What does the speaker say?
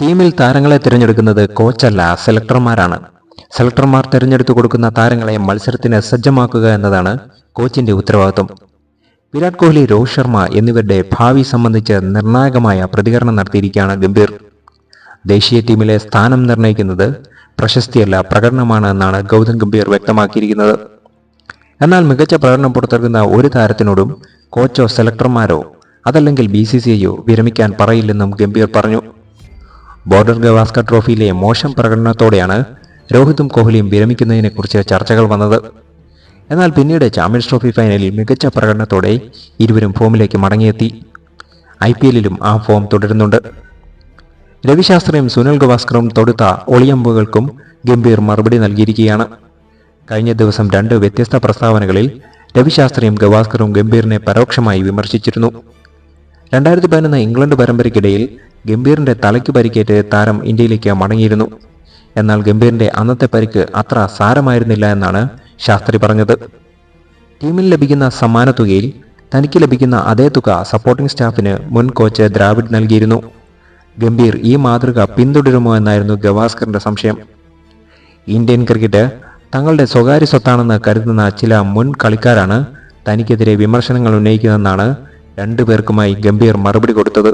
ടീമിൽ താരങ്ങളെ തിരഞ്ഞെടുക്കുന്നത് കോച്ചല്ല സെലക്ടർമാരാണ് സെലക്ടർമാർ തിരഞ്ഞെടുത്തു കൊടുക്കുന്ന താരങ്ങളെ മത്സരത്തിന് സജ്ജമാക്കുക എന്നതാണ് കോച്ചിന്റെ ഉത്തരവാദിത്വം. വിരാട് കോഹ്ലി രോഹിത് ശർമ്മ എന്നിവരുടെ ഭാവി സംബന്ധിച്ച് നിർണായകമായ പ്രതികരണം നടത്തിയിരിക്കുകയാണ് ഗംഭീർ. ദേശീയ ടീമിലെ സ്ഥാനം നിർണയിക്കുന്നത് പ്രശസ്തിയല്ല പ്രകടനമാണ് എന്നാണ് ഗൗതം ഗംഭീർ വ്യക്തമാക്കിയിരിക്കുന്നത്. എന്നാൽ മികച്ച പ്രകടനം പുറത്തിറക്കുന്ന ഒരു താരത്തിനോടും കോച്ചോ സെലക്ടർമാരോ അതല്ലെങ്കിൽ ബി സി സി ഐയോ വിരമിക്കാൻ പറയില്ലെന്നും ഗംഭീർ പറഞ്ഞു. ബോർഡർ ഗവാസ്കർ ട്രോഫിയിലെ മോശം പ്രകടനത്തോടെയാണ് രോഹിതും കോഹ്ലിയും വിരമിക്കുന്നതിനെക്കുറിച്ച് ചർച്ചകൾ വന്നത്. എന്നാൽ പിന്നീട് ചാമ്പ്യൻസ് ട്രോഫി ഫൈനലിൽ മികച്ച പ്രകടനത്തോടെ ഇരുവരും ഫോമിലേക്ക് മടങ്ങിയെത്തി. ഐ പി എല്ലിലും ആ ഫോം തുടരുന്നുണ്ട്. രവിശാസ്ത്രിയും സുനിൽ ഗവാസ്കറും തൊടുത്ത ഒളിയമ്പുകൾക്കും ഗംഭീർ മറുപടി നൽകിയിരിക്കുകയാണ്. കഴിഞ്ഞ ദിവസം രണ്ട് വ്യത്യസ്ത പ്രസ്താവനകളിൽ രവിശാസ്ത്രിയും ഗവാസ്കറും ഗംഭീറിനെ പരോക്ഷമായി വിമർശിച്ചിരുന്നു. രണ്ടായിരത്തി പതിനൊന്ന് ഇംഗ്ലണ്ട് പരമ്പരയ്ക്കിടയിൽ ഗംഭീറിന്റെ തലയ്ക്ക് പരിക്കേറ്റ് താരം ഇന്ത്യയിലേക്ക് മടങ്ങിയിരുന്നു. എന്നാൽ ഗംഭീറിന്റെ അന്നത്തെ പരിക്ക് അത്ര സാരമായിരുന്നില്ല എന്നാണ് ശാസ്ത്രി പറഞ്ഞത്. ടീമിൽ ലഭിക്കുന്ന സമ്മാന തുകയിൽ തനിക്ക് ലഭിക്കുന്ന അതേ തുക സപ്പോർട്ടിംഗ് സ്റ്റാഫിന് മുൻ കോച്ച് ദ്രാവിഡ് നൽകിയിരുന്നു. ഗംഭീർ ഈ മാതൃക പിന്തുടരുമോ എന്നായിരുന്നു ഗവാസ്കറിന്റെ സംശയം. ഇന്ത്യൻ ക്രിക്കറ്റ് തങ്ങളുടെ സ്വകാര്യ സ്വത്താണെന്ന് കരുതുന്ന ചില മുൻ കളിക്കാരാണ് തനിക്കെതിരെ വിമർശനങ്ങൾ ഉന്നയിക്കുന്നതെന്നാണ് രണ്ടുപേർക്കുമായി ഗംഭീർ മറുപടി കൊടുത്തത്